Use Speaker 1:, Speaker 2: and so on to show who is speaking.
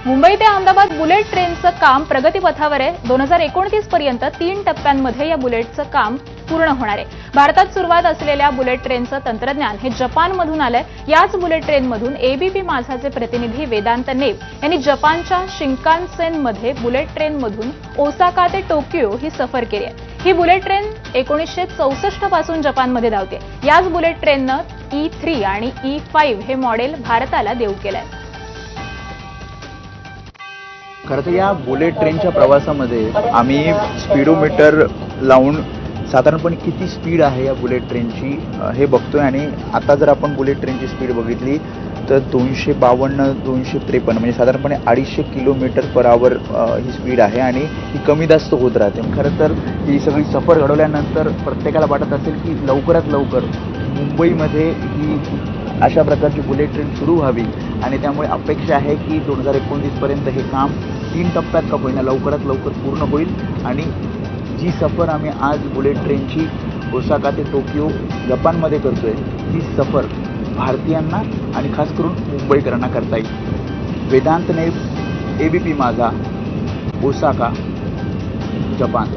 Speaker 1: मुंबई ते अहमदाबाद बुलेट ट्रेनचं काम प्रगतीपथावर आहे. दोन हजार एकोणतीस पर्यंत तीन टप्प्यांमध्ये या बुलेटचं काम पूर्ण होणार आहे. भारतात सुरुवात असलेल्या बुलेट ट्रेनचं तंत्रज्ञान हे जपानमधून आलंय. याच बुलेट ट्रेनमधून एबीपी माझाचे प्रतिनिधी वेदांत नेब यांनी जपानच्या शिंकानसेनमध्ये बुलेट ट्रेनमधून ओसाका ते टोकियो ही सफर केली आहे. ही बुलेट ट्रेन एकोणीसशे चौसष्टपासून जपानमध्ये धावते. याच बुलेट ट्रेननं e ई थ्री आणि e ई फाईव्ह हे मॉडेल भारताला देऊ केलं आहे
Speaker 2: खरं तर या बुलेट ट्रेनच्या प्रवासामध्ये आम्ही स्पीडोमीटर लावून साधारणपणे किती स्पीड आहे या बुलेट ट्रेनची हे हे बघतोय. आणि आता जर आपण बुलेट ट्रेनची स्पीड बघितली तर दोनशे बावन्न दोनशे त्रेपन्न म्हणजे साधारणपणे अडीचशे किलोमीटर पर आवर ही स्पीड आहे आणि ही कमी जास्त होत राहते. खरं तर ही सगळी सफर घडवल्यानंतर प्रत्येकाला वाटत असेल की लवकरात लवकर मुंबईमध्ये ही अशा प्रकारची बुलेट ट्रेन सुरू व्हावी. आणि त्यामुळे अपेक्षा आहे की दोन हजार एकोणतीसपर्यंत हे काम तीन टप्प्यात का होईना लवकरात लवकर पूर्ण होईल. आणि जी सफर आम्ही आज बुलेट ट्रेनची ओसाका ते टोकियो जपानमध्ये करतो आहे ती सफर भारतीयांना आणि खास करून मुंबईकरांना करता येईल. Vedant Neb A B P माझा ओसाका जपान.